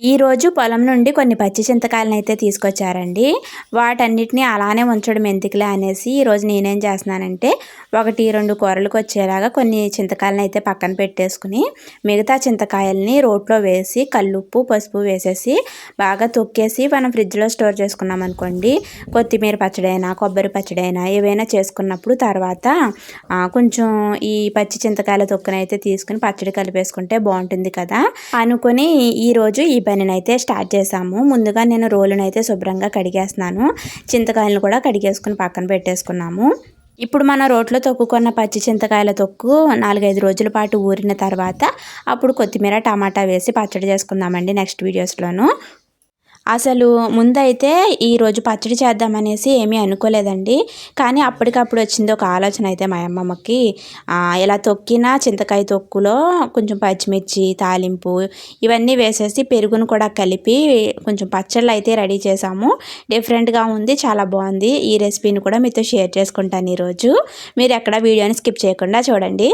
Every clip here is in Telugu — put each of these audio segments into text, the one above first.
ఈరోజు పొలం నుండి కొన్ని పచ్చి చింతకాయలను అయితే తీసుకొచ్చారండి. వాటన్నిటిని అలానే ఉంచడం ఎందుకులే అనేసి ఈరోజు నేనేం చేస్తున్నానంటే ఒకటి రెండు కూరలకు వచ్చేలాగా కొన్ని చింతకాయలను అయితే పక్కన పెట్టేసుకుని మిగతా చింతకాయల్ని రోట్లో వేసి కల్లుప్పు పసుపు వేసేసి బాగా తొక్కేసి మనం ఫ్రిడ్జ్లో స్టోర్ చేసుకున్నాం అనుకోండి కొత్తిమీర పచ్చడైనా కొబ్బరి పచ్చడైనా ఏవైనా చేసుకున్నప్పుడు తర్వాత కొంచెం ఈ పచ్చి చింతకాయల తొక్కునైతే తీసుకుని పచ్చడి కలిపేసుకుంటే బాగుంటుంది కదా అనుకుని ఈరోజు ఈ పనిని అయితే స్టార్ట్ చేసాము. ముందుగా నేను రోలును అయితే శుభ్రంగా కడిగేస్తున్నాను. చింతకాయలను కూడా కడిగేసుకుని పక్కన పెట్టేసుకున్నాము. ఇప్పుడు మన రోట్లో తొక్కుకున్న పచ్చి చింతకాయల తొక్కు నాలుగైదు రోజుల పాటు ఊరిన తర్వాత అప్పుడు కొత్తిమీర టమాటా వేసి పచ్చడి చేసుకుందామండి నెక్స్ట్ వీడియోస్లోను. అసలు ముందైతే ఈరోజు పచ్చడి చేద్దామనేసి ఏమీ అనుకోలేదండి. కానీ అప్పటికప్పుడు వచ్చింది ఒక ఆలోచన అయితే మా అమ్మమ్మకి. ఇలా తొక్కిన చింతకాయ తొక్కులో కొంచెం పచ్చిమిర్చి తాలింపు ఇవన్నీ వేసేసి పెరుగును కూడా కలిపి కొంచెం పచ్చళ్ళు అయితే రెడీ చేసాము. డిఫరెంట్గా ఉంది చాలా బాగుంది. ఈ రెసిపీని కూడా మీతో షేర్ చేసుకుంటాను ఈరోజు. మీరు ఎక్కడ వీడియోని స్కిప్ చేయకుండా చూడండి.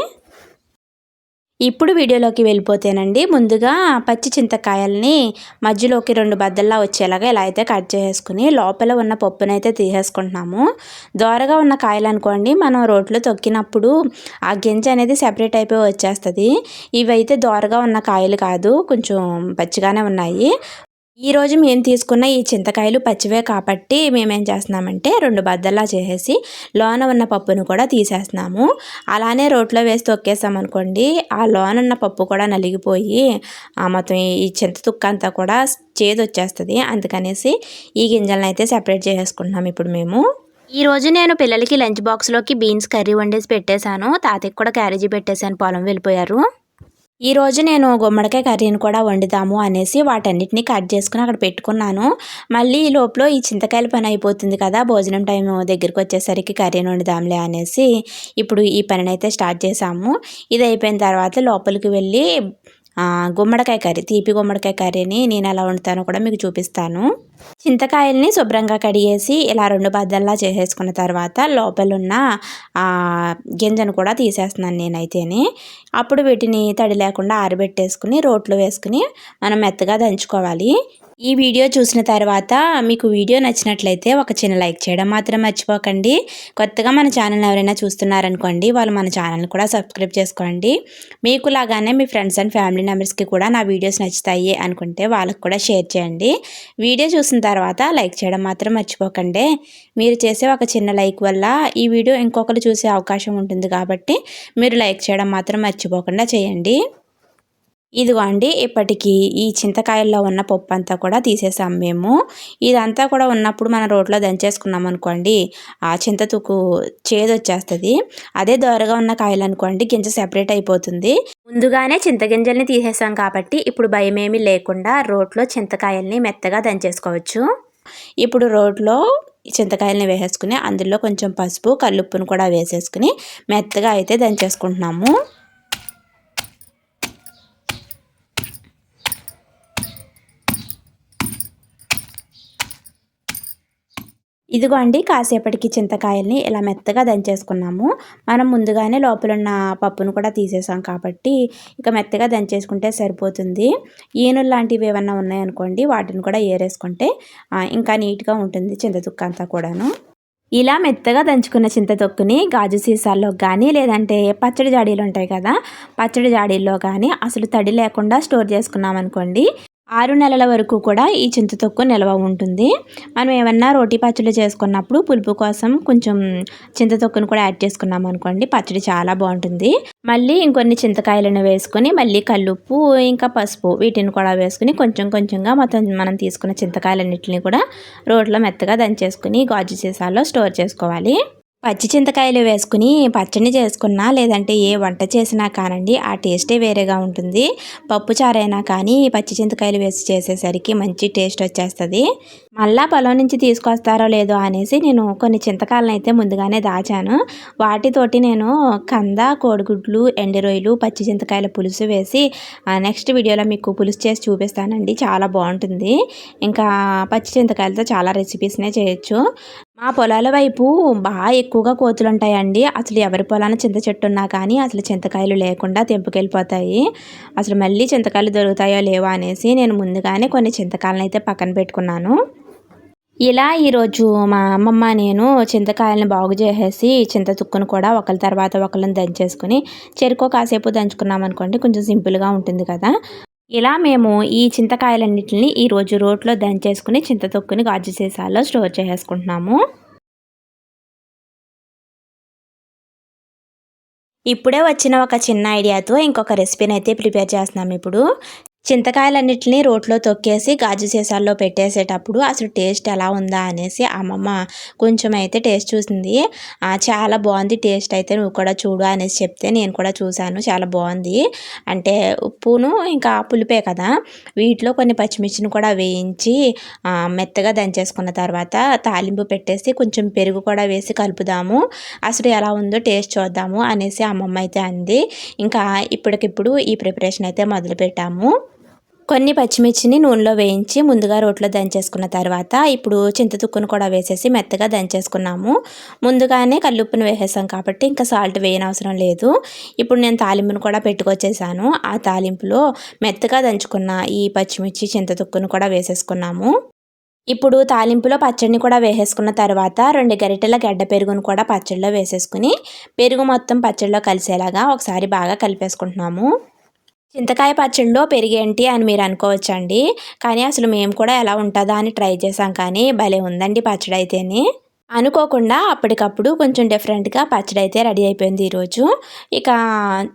ఇప్పుడు వీడియోలోకి వెళ్ళిపోతేనండి ముందుగా పచ్చి చింతకాయల్ని మధ్యలోకి రెండు బద్దల్లా వచ్చేలాగా ఇలా అయితే కట్ చేసుకుని లోపల ఉన్న పప్పునైతే తీసేసుకుంటున్నాము. దోరగా ఉన్న కాయలు అనుకోండి మనం రోట్లో తొక్కినప్పుడు ఆ గింజ అనేది సెపరేట్ అయిపోయి వచ్చేస్తుంది. ఇవైతే దోరగా ఉన్న కాయలు కాదు కొంచెం పచ్చిగానే ఉన్నాయి. ఈరోజు మేము తీసుకున్న ఈ చింతకాయలు పచ్చివే కాబట్టి మేమేం చేస్తున్నామంటే రెండు బద్దల్లా చేసేసి లోన ఉన్న పప్పును కూడా తీసేస్తున్నాము. అలానే రోట్లో వేసి తొక్కేసామనుకోండి ఆ లోన ఉన్న పప్పు కూడా నలిగిపోయి మొత్తం ఈ చింత తుక్క అంతా కూడా చేదు వచ్చేస్తుంది అందుకనేసి ఈ గింజలను అయితే సెపరేట్ చేసుకుంటున్నాం ఇప్పుడు మేము. ఈ రోజు నేను పిల్లలకి లంచ్ బాక్స్లోకి బీన్స్ కర్రీ వండేసి పెట్టేశాను. తాతయ్యకి కూడా క్యారేజీ పెట్టేశాను పొలం వెళ్ళిపోయారు. ఈరోజు నేను గుమ్మడికాయ కర్రీని కూడా వండుదాము అనేసి వాటన్నిటిని కట్ చేసుకుని అక్కడ పెట్టుకున్నాను. మళ్ళీ ఈ లోపల ఈ చింతకాయల పని అయిపోతుంది కదా భోజనం టైం దగ్గరికి వచ్చేసరికి కర్రీని వండుదాంలే అనేసి ఇప్పుడు ఈ పనిని అయితే స్టార్ట్ చేసాము ఇది అయిపోయిన తర్వాత లోపలికి వెళ్ళి గుమ్మడికాయ కర్రీ తీపి గుమ్మడికాయ కర్రీని నేను ఎలా వండుతానో కూడా మీకు చూపిస్తాను. చింతకాయల్ని శుభ్రంగా కడిగేసి ఇలా రెండు బద్దల్లా చేసేసుకున్న తర్వాత లోపలున్న గింజను కూడా తీసేస్తున్నాను నేనైతేనే. అప్పుడు వీటిని తడి లేకుండా ఆరబెట్టేసుకుని రోట్లు వేసుకుని మనం మెత్తగా దంచుకోవాలి. ఈ వీడియో చూసిన తర్వాత మీకు వీడియో నచ్చినట్లయితే ఒక చిన్న లైక్ చేయడం మాత్రం మర్చిపోకండి. కొత్తగా మన ఛానల్ ఎవరైనా చూస్తున్నారనుకోండి వాళ్ళు మన ఛానల్ని కూడా సబ్స్క్రైబ్ చేసుకోండి. మీకు లాగానే మీ ఫ్రెండ్స్ అండ్ ఫ్యామిలీ మెంబర్స్కి కూడా నా వీడియోస్ నచ్చుతాయి అనుకుంటే వాళ్ళకి కూడా షేర్ చేయండి. వీడియో చూసిన తర్వాత లైక్ చేయడం మాత్రం మర్చిపోకండి. మీరు చేసే ఒక చిన్న లైక్ వల్ల ఈ వీడియో ఇంకొకరు చూసే అవకాశం ఉంటుంది కాబట్టి మీరు లైక్ చేయడం మాత్రం మర్చిపోకుండా చేయండి. ఇదిగో అండి ఇప్పటికీ ఈ చింతకాయల్లో ఉన్న పప్పు అంతా కూడా తీసేసాం మేము. ఇదంతా కూడా ఉన్నప్పుడు మన రోడ్లో దంచేసుకున్నాం అనుకోండి ఆ చింతతుకు చేదు వచ్చేస్తుంది అదే దోరగా ఉన్న కాయలు అనుకోండి గింజ సెపరేట్ అయిపోతుంది. ముందుగానే చింతగింజల్ని తీసేసాం కాబట్టి ఇప్పుడు భయమేమీ లేకుండా రోడ్లో చింతకాయల్ని మెత్తగా దంచేసుకోవచ్చు. ఇప్పుడు రోడ్లో చింతకాయలని వేసేసుకుని అందులో కొంచెం పసుపు కల్లుప్పును కూడా వేసేసుకుని మెత్తగా అయితే దంచేసుకుంటున్నాము. ఇదిగో అండి కాసేపటికి చింతకాయల్ని ఇలా మెత్తగా దంచేసుకున్నాము. మనం ముందుగానే లోపల ఉన్న పప్పును కూడా తీసేసాం కాబట్టి ఇక మెత్తగా దంచేసుకుంటే సరిపోతుంది. ఈనులు లాంటివి ఏమన్నా ఉన్నాయనుకోండి వాటిని కూడా ఏరేసుకుంటే ఇంకా నీట్గా ఉంటుంది చింతతుక్క అంతా కూడాను. ఇలా మెత్తగా దంచుకున్న చింతతొక్కుని గాజు సీసాల్లో కానీ లేదంటే పచ్చడి జాడీలు ఉంటాయి కదా పచ్చడి జాడీల్లో కానీ అసలు తడి లేకుండా స్టోర్ చేసుకున్నాం అనుకోండి ఆరు నెలల వరకు కూడా ఈ చింతతొక్కు నిల్వ ఉంటుంది. మనం ఏమన్నా రోటీ పచ్చడి చేసుకున్నప్పుడు పులుపు కోసం కొంచెం చింతతొక్కును కూడా యాడ్ చేసుకున్నాం అనుకోండి పచ్చడి చాలా బాగుంటుంది. మళ్ళీ ఇంకొన్ని చింతకాయలను వేసుకొని మళ్ళీ కల్లుప్పు ఇంకా పసుపు వీటిని కూడా వేసుకుని కొంచెం కొంచెంగా మొత్తం మనం తీసుకున్న చింతకాయలన్నింటినీ కూడా రోడ్లో మెత్తగా దంచేసుకుని గాజు సీసాల్లో స్టోర్ చేసుకోవాలి. పచ్చి చింతకాయలు వేసుకుని పచ్చడి చేసుకున్నా లేదంటే ఏ వంట చేసినా కానండి ఆ టేస్టే వేరేగా ఉంటుంది. పప్పు చారైనా కానీ పచ్చి చింతకాయలు వేసి చేసేసరికి మంచి టేస్ట్ వచ్చేస్తుంది. మళ్ళా పొలం నుంచి తీసుకొస్తారో లేదో అనేసి నేను కొన్ని చింతకాయలను అయితే ముందుగానే దాచాను. వాటితోటి నేను కంద కోడిగుడ్లు ఎండి రొయ్యలు పచ్చి చింతకాయల పులుసు వేసి నెక్స్ట్ వీడియోలో మీకు పులుసు చేసి చూపిస్తానండి. చాలా బాగుంటుంది. ఇంకా పచ్చి చింతకాయలతో చాలా రెసిపీస్నే చేయొచ్చు. ఆ పొలాల వైపు బాగా ఎక్కువగా కోతులు ఉంటాయండి అసలు ఎవరి పొలాన చింత చెట్టు ఉన్నా కానీ అసలు చింతకాయలు లేకుండా తెంపుకెళ్ళిపోతాయి. అసలు మళ్ళీ చింతకాయలు దొరుకుతాయో లేవో అనేసి నేను ముందుగానే కొన్ని చింతకాయలను అయితే పక్కన పెట్టుకున్నాను. ఇలా ఈరోజు మా అమ్మమ్మ నేను చింతకాయలను బాగు చేసేసి చింత తుక్కును కూడా ఒకరి తర్వాత ఒకరిని దంచేసుకుని చెరుకు కాసేపు దంచుకున్నాం అనుకోండి కొంచెం సింపుల్గా ఉంటుంది కదా. ఇలా మేము ఈ చింతకాయలన్నింటిని ఈరోజు రోట్లో దంచేసుకుని చింతతొక్కుని గాజు సీసాల్లో స్టోర్ చేసుకుంటున్నాము ఇప్పుడే వచ్చిన ఒక చిన్న ఐడియాతో ఇంకొక రెసిపీని అయితే ప్రిపేర్ చేస్తున్నాము ఇప్పుడు. చింతకాయలన్నింటినీ రోట్లో తొక్కేసి గాజు సీసాల్లో పెట్టేసేటప్పుడు అసలు టేస్ట్ ఎలా ఉందా అనేసి అమ్మమ్మ కొంచెం అయితే టేస్ట్ చూసింది. చాలా బాగుంది టేస్ట్ అయితే నువ్వు కూడా చూడు అనేసి చెప్తే నేను కూడా చూశాను. చాలా బాగుంది. అంటే ఉప్పును ఇంకా పులిపే కదా. వీటిలో కొన్ని పచ్చిమిర్చిని కూడా వేయించి మెత్తగా దంచేసుకున్న తర్వాత తాలింపు పెట్టేసి కొంచెం పెరుగు కూడా వేసి కలుపుదాము. అసలు ఎలా ఉందో టేస్ట్ చూద్దాము అనేసి అమ్మమ్మ అయితే అంది. ఇంకా ఇప్పటికిప్పుడు ఈ ప్రిపరేషన్ అయితే మొదలుపెట్టాము. కొన్ని పచ్చిమిర్చిని నూనెలో వేయించి ముందుగా రోట్లో దంచేసుకున్న తర్వాత ఇప్పుడు చింతతుక్కును కూడా వేసేసి మెత్తగా దంచేసుకున్నాము. ముందుగానే కల్లుప్పును వేసేసాం కాబట్టి ఇంకా సాల్ట్ వేయనవసరం లేదు. ఇప్పుడు నేను తాలింపును కూడా పెట్టుకొచ్చేసాను. ఆ తాలింపులో మెత్తగా దంచుకున్న ఈ పచ్చిమిర్చి చింతతుక్కును కూడా వేసేసుకున్నాము. ఇప్పుడు తాలింపులో పచ్చడిని కూడా వేసేసుకున్న తర్వాత రెండు గరిటెల గడ్డ పెరుగును కూడా పచ్చడిలో వేసేసుకుని పెరుగు మొత్తం పచ్చడిలో కలిసేలాగా ఒకసారి బాగా కలిపేసుకుంటున్నాము. చింతకాయ పచ్చడిలో పెరిగేంటి అని మీరు అనుకోవచ్చండి. కానీ అసలు మేము కూడా ఎలా ఉంటుందా అని ట్రై చేసాం కానీ భలే ఉందండి పచ్చడి అయితేనే అనుకోకుండా అప్పటికప్పుడు కొంచెం డిఫరెంట్గా పచ్చడి అయితే రెడీ అయిపోయింది ఈరోజు. ఇక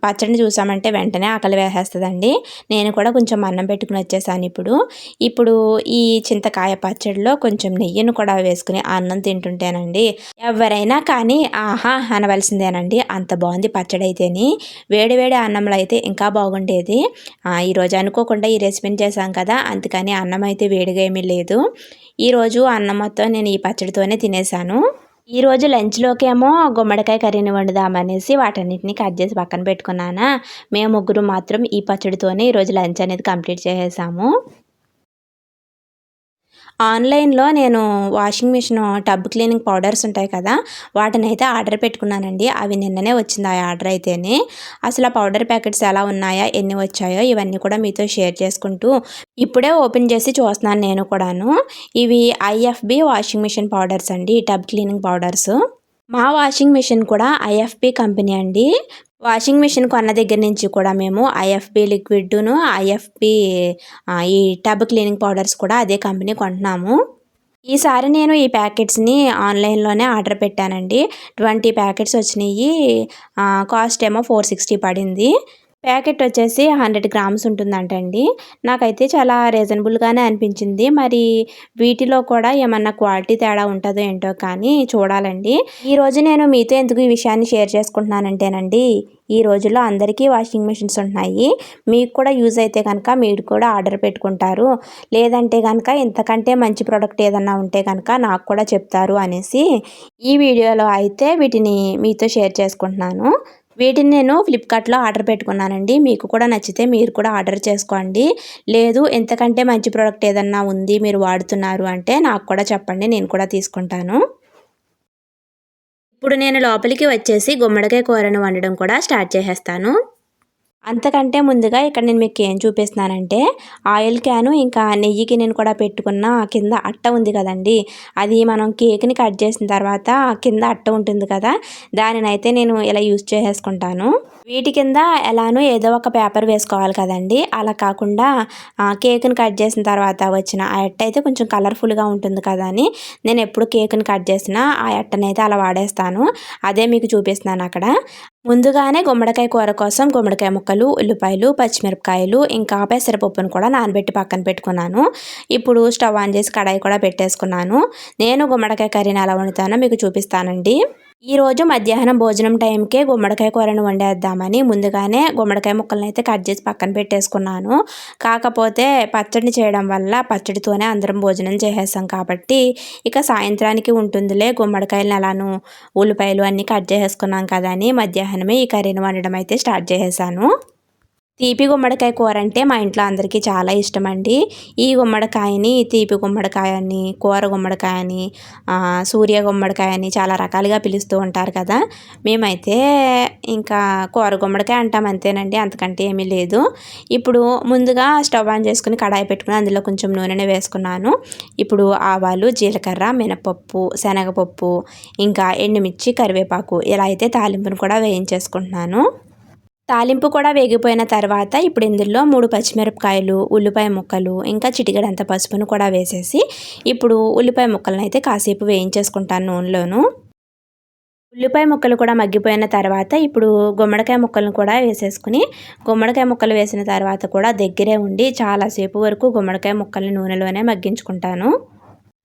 పచ్చడిని చూసామంటే వెంటనే ఆకలి వేసేస్తుందండి. నేను కూడా కొంచెం అన్నం పెట్టుకుని వచ్చేసాను ఇప్పుడు. ఇప్పుడు ఈ చింతకాయ పచ్చడిలో కొంచెం నెయ్యిని కూడా వేసుకుని అన్నం తింటుంటేనండి ఎవరైనా కానీ ఆహా అనవలసిందేనండి. అంత బాగుంది పచ్చడి అయితేని. వేడివేడి అన్నంలో అయితే ఇంకా బాగుండేది. ఈరోజు అనుకోకుండా ఈ రెసిపీని చేశాం కదా అందుకని అన్నం అయితే వేడిగా ఏమీ లేదు. ఈరోజు అన్నం మొత్తం నేను ఈ పచ్చడితోనే తినేసాను ఈరోజు లంచ్లోకేమో గుమ్మడికాయ కర్రీని వండుదామనేసి వాటన్నిటిని కట్ చేసి పక్కన పెట్టుకున్నానా. మేము ముగ్గురు మాత్రం ఈ పచ్చడితోనే ఈరోజు లంచ్ అనేది కంప్లీట్ చేసేసాము. ఆన్లైన్లో నేను washing machine tub cleaning powders ఉంటాయి కదా వాటిని అయితే ఆర్డర్ పెట్టుకున్నానండి. అవి నిన్ననే వచ్చింది ఆ ఆర్డర్ అయితేనే. అసలు ఆ పౌడర్ ప్యాకెట్స్ ఎలా ఉన్నాయా ఎన్ని వచ్చాయో ఇవన్నీ కూడా మీతో షేర్ చేసుకుంటూ ఇప్పుడే ఓపెన్ చేసి చూస్తున్నాను నేను కూడాను. ఇవి ఐఎఫ్బి వాషింగ్ మిషన్ పౌడర్స్ అండి టబ్ క్లీనింగ్ పౌడర్స్. మా వాషింగ్ మిషన్ కూడా ఐఎఫ్పి కంపెనీ అండి. వాషింగ్ మిషన్ కొన్న దగ్గర నుంచి కూడా మేము ఐఎఫ్పి లిక్విడ్ను ఐఎఫ్పి ఈ టబ్ క్లీనింగ్ పౌడర్స్ కూడా అదే కంపెనీ కొంటున్నాము. ఈసారి నేను ఈ ప్యాకెట్స్ని ఆన్లైన్లోనే ఆర్డర్ పెట్టానండి. ట్వంటీ ప్యాకెట్స్ వచ్చినాయి. కాస్ట్ ఏమో ఫోర్ సిక్స్టీ పడింది. ప్యాకెట్ వచ్చేసి హండ్రెడ్ గ్రామ్స్ ఉంటుందంటండి. నాకైతే చాలా రీజనబుల్గానే అనిపించింది. మరి వీటిలో కూడా ఏమన్నా క్వాలిటీ తేడా ఉంటుందో ఏంటో కానీ చూడాలండి. ఈరోజు నేను మీతో ఎందుకు ఈ విషయాన్ని షేర్ చేసుకుంటున్నానంటేనండి ఈ రోజుల్లో అందరికీ వాషింగ్ మిషన్స్ ఉంటున్నాయి. మీకు కూడా యూజ్ అయితే కనుక మీరు కూడా ఆర్డర్ పెట్టుకుంటారు. లేదంటే కనుక ఇంతకంటే మంచి ప్రోడక్ట్ ఏదన్నా ఉంటే కనుక నాకు కూడా చెప్తారు అనేసి ఈ వీడియోలో అయితే వీటిని మీతో షేర్ చేసుకుంటున్నాను. వీటిని నేను ఫ్లిప్కార్ట్లో ఆర్డర్ పెట్టుకున్నానండి. మీకు కూడా నచ్చితే మీరు కూడా ఆర్డర్ చేసుకోండి. లేదు ఎంతకంటే మంచి ప్రోడక్ట్ ఏదన్నా ఉంది మీరు వాడుతున్నారు అంటే నాకు కూడా చెప్పండి నేను కూడా తీసుకుంటాను. ఇప్పుడు నేను లోపలికి వచ్చేసి గుమ్మడికాయ కూరను వండడం కూడా స్టార్ట్ చేసేస్తాను. అంతకంటే ముందుగా ఇక్కడ నేను మీకు ఏం చూపిస్తున్నానంటే ఆయిల్ క్యాను ఇంకా నెయ్యికి నేను కూడా పెట్టుకున్న కింద అట్ట ఉంది కదండి. అది మనం కేక్ని కట్ చేసిన తర్వాత కింద అట్ట ఉంటుంది కదా దానినైతే నేను ఇలా యూజ్ చేసేసుకుంటాను. వీటి కింద ఎలానో ఏదో ఒక పేపర్ వేసుకోవాలి కదండి. అలా కాకుండా కేక్ని కట్ చేసిన తర్వాత వచ్చిన ఆ అట్ట అయితే కొంచెం కలర్ఫుల్గా ఉంటుంది కదా అని నేను ఎప్పుడు కేక్ని కట్ చేసినా ఆ అట్టనైతే అలా వాడేస్తాను. అదే మీకు చూపిస్తున్నాను అక్కడ. ముందుగానే గుమ్మడికాయ కూర కోసం గుమ్మడికాయ ముక్కలు ఉల్లిపాయలు పచ్చిమిరపకాయలు ఇంకా పెసరపప్పును కూడా నానబెట్టి పక్కన పెట్టుకున్నాను. ఇప్పుడు స్టవ్ ఆన్ చేసి కడాయి కూడా పెట్టేసుకున్నాను. నేను గుమ్మడికాయ కర్రీని ఎలా వండుతానో మీకు చూపిస్తానండి. ఈరోజు మధ్యాహ్నం భోజనం టైంకే గుమ్మడికాయ కూరను వండేద్దామని ముందుగానే గుమ్మడికాయ ముక్కలను అయితే కట్ చేసి పక్కన పెట్టేసుకున్నాను. కాకపోతే పచ్చడి చేయడం వల్ల పచ్చడితోనే అందరం భోజనం చేసేసాం కాబట్టి ఇక సాయంత్రానికి ఉంటుందిలే గుమ్మడికాయలను అలాను ఉల్లిపాయలు అన్నీ కట్ చేసేసుకున్నాం కదా అని మధ్యాహ్నమే ఈ కర్రీని వండడం అయితే స్టార్ట్ చేసేసాను. తీపి గుమ్మడికాయ కూర అంటే మా ఇంట్లో అందరికీ చాలా ఇష్టం అండి ఈ గుమ్మడికాయని తీపి గుమ్మడికాయ అని కూర గుమ్మడికాయ అని సూర్య గుమ్మడికాయ అని చాలా రకాలుగా పిలుస్తూ ఉంటారు కదా. మేమైతే ఇంకా కూర గుమ్మడికాయ అంటాం అంతేనండి అంతకంటే ఏమీ లేదు. ఇప్పుడు ముందుగా స్టవ్ ఆన్ చేసుకుని కడాయి పెట్టుకుని అందులో కొంచెం నూనెని వేసుకున్నాను. ఇప్పుడు ఆవాలు జీలకర్ర మినపప్పు శనగపప్పు ఇంకా ఎండుమిర్చి కరివేపాకు ఇలా అయితే తాలింపును కూడా వేయించేసుకుంటున్నాను. తాలింపు కూడా వేగిపోయిన తర్వాత ఇప్పుడు ఇందులో మూడు పచ్చిమిరపకాయలు ఉల్లిపాయ ముక్కలు ఇంకా చిటికెడంత పసుపును కూడా వేసేసి ఇప్పుడు ఉల్లిపాయ ముక్కలను అయితే కాసేపు వేయించేసుకుంటాను నూనెలోను. ఉల్లిపాయ ముక్కలు కూడా మగ్గిపోయిన తర్వాత ఇప్పుడు గుమ్మడికాయ ముక్కలను కూడా వేసేసుకుని గుమ్మడికాయ ముక్కలు వేసిన తర్వాత కూడా దగ్గరే ఉండి చాలాసేపు వరకు గుమ్మడికాయ ముక్కల్ని నూనెలోనే మగ్గించుకుంటాను.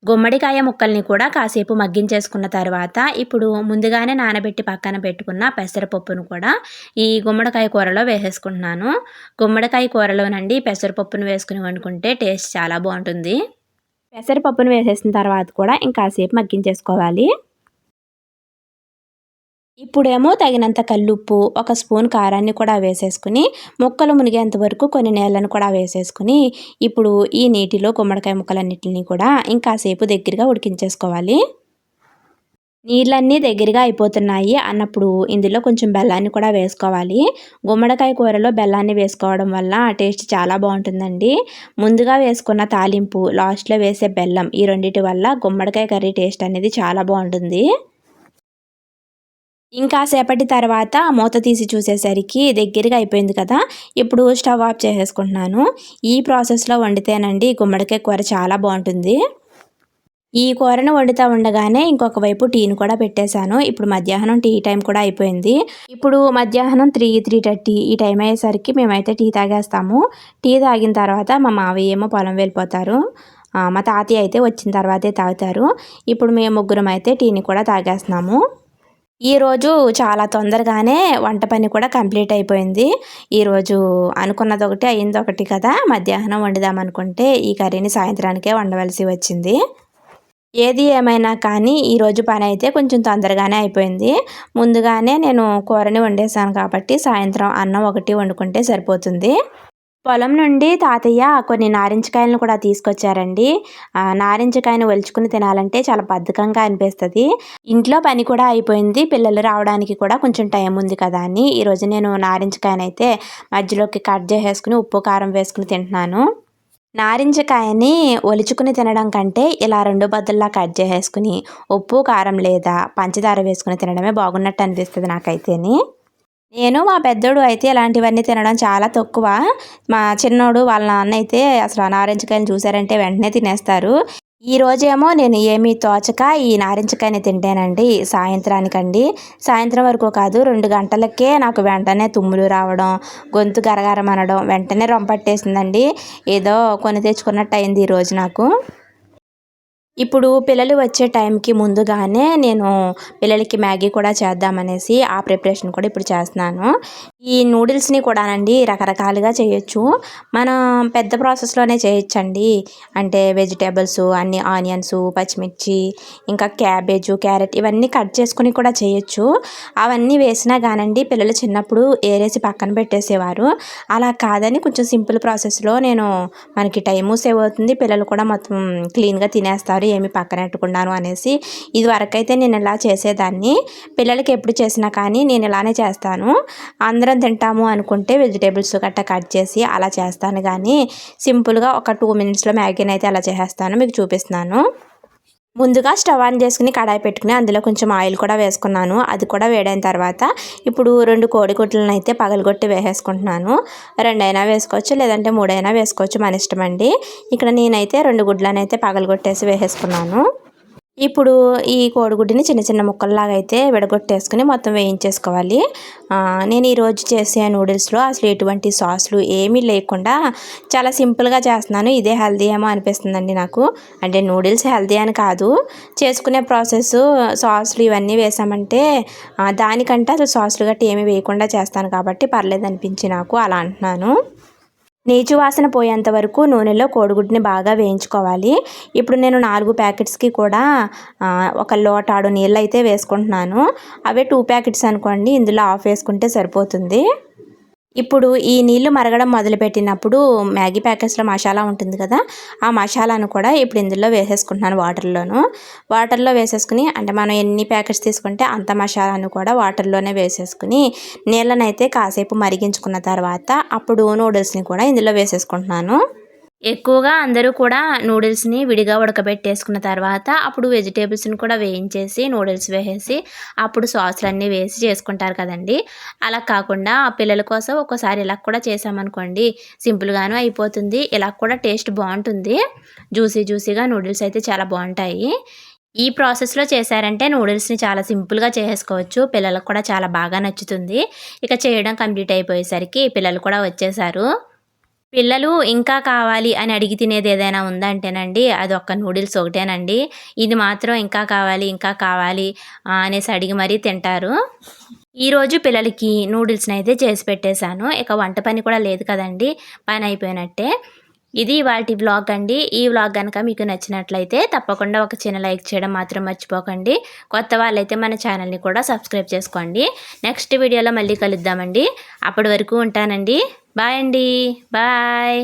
గుమ్మడికాయ ముక్కల్ని కూడా కాసేపు మగ్గించేసుకున్న తర్వాత ఇప్పుడు ముందుగానే నానబెట్టి పక్కన పెట్టుకున్న పెసరపప్పును కూడా ఈ గుమ్మడికాయ కూరలో వేసేసుకుంటున్నాను. గుమ్మడికాయ కూరలోనండి పెసరపప్పును వేసుకుని వండుకుంటే టేస్ట్ చాలా బాగుంటుంది. పెసరపప్పును వేసేసిన తర్వాత కూడా ఇంకాసేపు మగ్గించేసుకోవాలి. ఇప్పుడేమో తగినంత కల్లుప్పు ఒక స్పూన్ కారాన్ని కూడా వేసేసుకుని ముక్కలు మునిగేంత వరకు కొన్ని నీళ్ళను కూడా వేసేసుకుని ఇప్పుడు ఈ నీటిలో గుమ్మడికాయ ముక్కలన్నిటిని కూడా ఇంకాసేపు దగ్గరగా ఉడికించేసుకోవాలి. నీళ్ళన్నీ దగ్గరగా అయిపోతున్నాయి అన్నప్పుడు ఇందులో కొంచెం బెల్లాన్ని కూడా వేసుకోవాలి. గుమ్మడికాయ కూరలో బెల్లాన్ని వేసుకోవడం వల్ల టేస్ట్ చాలా బాగుంటుందండి. ముందుగా వేసుకున్న తాలింపు లాస్ట్లో వేసే బెల్లం ఈ రెండింటి వల్ల గుమ్మడికాయ కర్రీ టేస్ట్ అనేది చాలా బాగుంటుంది. ఇంకా సేపటి తర్వాత మూత తీసి చూసేసరికి దగ్గరగా అయిపోయింది కదా. ఇప్పుడు స్టవ్ ఆఫ్ చేసేసుకుంటున్నాను. ఈ ప్రాసెస్లో వండితేనండి గుమ్మడికాయ కూర చాలా బాగుంటుంది. ఈ కూరను వండుతూ ఉండగానే ఇంకొక వైపు టీని కూడా పెట్టేశాను. ఇప్పుడు మధ్యాహ్నం టీ టైం కూడా అయిపోయింది. ఇప్పుడు మధ్యాహ్నం త్రీ త్రీ థర్టీ ఈ టైం అయ్యేసరికి మేమైతే టీ తాగేస్తాము. టీ తాగిన తర్వాత మా మావయ్య ఏమో పొలం వెళ్ళిపోతారు. మా తాతయ్య అయితే వచ్చిన తర్వాతే తాగుతారు. ఇప్పుడు మేము ముగ్గురం అయితే టీని కూడా తాగేస్తున్నాము. ఈరోజు చాలా తొందరగానే వంట పని కూడా కంప్లీట్ అయిపోయింది. ఈరోజు అనుకున్నది ఒకటి అయింది ఒకటి కదా. మధ్యాహ్నం వండుదాం అనుకుంటే ఈ కర్రీని సాయంత్రానికే వండవలసి వచ్చింది. ఏది ఏమైనా కానీ ఈరోజు పని అయితే కొంచెం తొందరగానే అయిపోయింది. ముందుగానే నేను కూరని వండేసాను కాబట్టి సాయంత్రం అన్నం ఒకటి వండుకుంటే సరిపోతుంది. పొలం నుండి తాతయ్య కొన్ని నారింజకాయలను కూడా తీసుకొచ్చారండి. నారింజకాయను ఒలుచుకుని తినాలంటే చాలా బద్ధకంగా అనిపిస్తుంది. ఇంట్లో పని కూడా అయిపోయింది. పిల్లలు రావడానికి కూడా కొంచెం టైం ఉంది కదా అని. ఈరోజు నేను నారింజకాయనైతే మధ్యలోకి కట్ చేసేసుకుని ఉప్పు కారం వేసుకుని తింటున్నాను. నారింజకాయని ఒలుచుకుని తినడం కంటే ఇలా రెండు బద్దల్లా కట్ చేసేసుకుని ఉప్పు కారం లేదా పంచదార వేసుకుని తినడమే బాగున్నట్టు అనిపిస్తుంది నాకైతేని. నేను మా పెద్దోడు అయితే ఇలాంటివన్నీ తినడం చాలా తక్కువ. మా చిన్నోడు వాళ్ళ నాన్న అయితే అసలు నారింజకాయలు చూసారంటే వెంటనే తినేస్తారు. ఈ రోజేమో నేను ఏమీ తోచక ఈ నారింజకాయని తింటానండి సాయంత్రానికండి. సాయంత్రం వరకు కాదు రెండు గంటలకే నాకు వెంటనే తుమ్ములు రావడం గొంతు గరగరమనడం వెంటనే రొంపట్టేసిందండి. ఏదో కొని తెచ్చుకున్నట్టు అయింది ఈరోజు నాకు. ఇప్పుడు పిల్లలు వచ్చే టైంకి ముందుగానే నేను పిల్లలకి మ్యాగీ కూడా చేద్దామనేసి ఆ ప్రిపరేషన్ కూడా ఇప్పుడు చేస్తున్నాను. ఈ నూడిల్స్ని కూడానండి రకరకాలుగా చేయొచ్చు. మనం పెద్ద ప్రాసెస్లోనే చేయొచ్చండి. అంటే వెజిటేబుల్స్ అన్ని ఆనియన్స్ పచ్చిమిర్చి ఇంకా క్యాబేజు క్యారెట్ ఇవన్నీ కట్ చేసుకుని కూడా చేయొచ్చు. అవన్నీ వేసినా కానండి పిల్లలు చిన్నప్పుడు ఏరేసి పక్కన పెట్టేసేవారు. అలా కాదని కొంచెం సింపుల్ ప్రాసెస్లో నేను మనకి టైము సేవ్ అవుతుంది. పిల్లలు కూడా మొత్తం క్లీన్గా తినేస్తారు. చేస్తున్నారు ఏమి పక్కనెట్టుకున్నాను అనేసి ఇది వరకైతే నేను ఇలా చేసేదాన్ని. పిల్లలకి ఎప్పుడు చేసినా కానీ నేను ఇలానే చేస్తాను. అందరం తింటాము అనుకుంటే వెజిటేబుల్స్ గట్ట కట్ చేసి అలా చేస్తాను. కానీ సింపుల్గా ఒక టూ మినిట్స్లో మ్యాగీని అయితే అలా చేసేస్తాను. మీకు చూపిస్తున్నాను. ముందుగా స్టవ్ ఆన్ చేసుకుని కడాయి పెట్టుకుని అందులో కొంచెం ఆయిల్ కూడా వేసుకున్నాను. అది కూడా వేడైన తర్వాత ఇప్పుడు రెండు కోడిగుడ్లను అయితే పగలగొట్టి వేసేసుకుంటున్నాను. రెండైనా వేసుకోవచ్చు లేదంటే మూడైనా వేసుకోవచ్చు మన ఇష్టం అండి ఇక్కడ నేనైతే రెండు గుడ్లను అయితే పగలగొట్టేసి వేసేసుకున్నాను. ఇప్పుడు ఈ కోడిగుడ్డుని చిన్న చిన్న ముక్కల్లాగా అయితే విడగొట్టేసుకుని మొత్తం వేయించేసుకోవాలి. నేను ఈరోజు చేసే నూడిల్స్లో అసలు ఎటువంటి సాస్లు ఏమీ లేకుండా చాలా సింపుల్గా చేస్తున్నాను. ఇదే హెల్దీ ఏమో అనిపిస్తుందండి నాకు. అంటే నూడిల్స్ హెల్దీ అని కాదు. చేసుకునే ప్రాసెస్ సాస్లు ఇవన్నీ వేసామంటే దానికంటే అసలు సాస్లు గట్టి ఏమీ వేయకుండా చేస్తాను కాబట్టి పర్లేదు అనిపించి నాకు అలా అంటున్నాను. నీచు వాసన పోయేంత వరకు నూనెలో కోడిగుడ్డుని బాగా వేయించుకోవాలి. ఇప్పుడు నేను నాలుగు ప్యాకెట్స్కి కూడా ఒక లోటాడు నీళ్ళు అయితే వేసుకుంటున్నాను. అవే టూ ప్యాకెట్స్ అనుకోండి ఇందులో ఆఫ్ వేసుకుంటే సరిపోతుంది. ఇప్పుడు ఈ నీళ్ళు మరగడం మొదలుపెట్టినప్పుడు మ్యాగీ ప్యాకెట్స్లో మసాలా ఉంటుంది కదా ఆ మసాలాను కూడా ఇప్పుడు ఇందులో వేసేసుకుంటున్నాను వాటర్లోను. వాటర్లో వేసేసుకుని అంటే మనం ఎన్ని ప్యాకెట్స్ తీసుకుంటే అంత మసాలాను కూడా వాటర్లోనే వేసేసుకుని నీళ్ళనైతే కాసేపు మరిగించుకున్న తర్వాత అప్పుడు నూడిల్స్ని కూడా ఇందులో వేసేసుకుంటున్నాను. ఎక్కువగా అందరూ కూడా నూడిల్స్ని విడిగా ఉడకబెట్టేసుకున్న తర్వాత అప్పుడు వెజిటేబుల్స్ని కూడా వేయించేసి నూడిల్స్ వేసేసి అప్పుడు సాసులన్నీ వేసి చేసుకుంటారు కదండి. అలా కాకుండా పిల్లల కోసం ఒక్కోసారి ఇలా కూడా చేసామనుకోండి సింపుల్గాను అయిపోతుంది. ఇలా కూడా టేస్ట్ బాగుంటుంది. జ్యూసీ జ్యూసీగా నూడిల్స్ అయితే చాలా బాగుంటాయి. ఈ ప్రాసెస్లో చేశారంటే నూడిల్స్ని చాలా సింపుల్గా చేసుకోవచ్చు పిల్లలకు కూడా చాలా బాగా నచ్చుతుంది. ఇక చేయడం కంప్లీట్ అయిపోయేసరికి పిల్లలు కూడా వచ్చేసారు. పిల్లలు ఇంకా కావాలి అని అడిగి తినేది ఏదైనా ఉందంటేనండి అది ఒక్క నూడిల్స్ ఒకటేనండి. ఇది మాత్రం ఇంకా కావాలి ఇంకా కావాలి అనేసి అడిగి మరీ తింటారు. ఈరోజు పిల్లలకి నూడిల్స్ని అయితే చేసి పెట్టేశాను. ఇక వంట పని కూడా లేదు కదండి పని అయిపోయినట్టే. ఇది వాటి వ్లాగ్ అండి. ఈ వ్లాగ్ కనుక మీకు నచ్చినట్లయితే తప్పకుండా ఒక చిన్న లైక్ చేయడం మాత్రం మర్చిపోకండి. కొత్త వాళ్ళైతే మన ఛానల్ని కూడా సబ్స్క్రైబ్ చేసుకోండి. నెక్స్ట్ వీడియోలో మళ్ళీ కలుద్దామండి. అప్పటి వరకు ఉంటానండి. బాయ్ అండి బాయ్